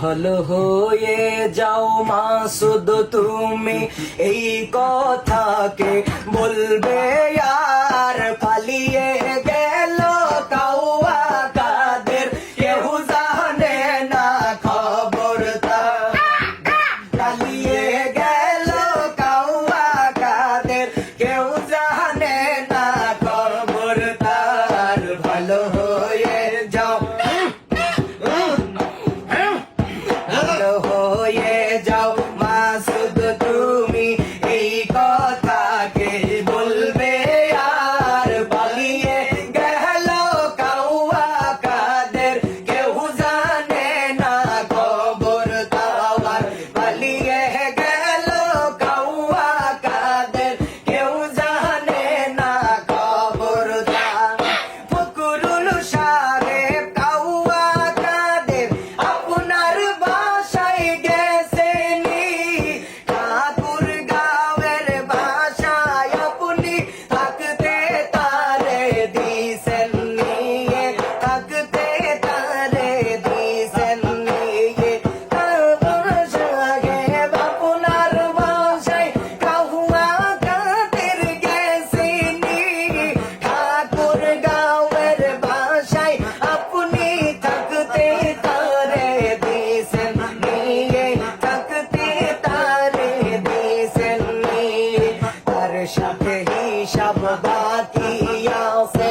ভালো হয়ে যাও শুধু তুমি এই কথাকে বলবে, আর পালিয়ে গেল কাউয়া কাদের না গেল কাউয়া কাদের না ভালো Oh. সব বাকি আছে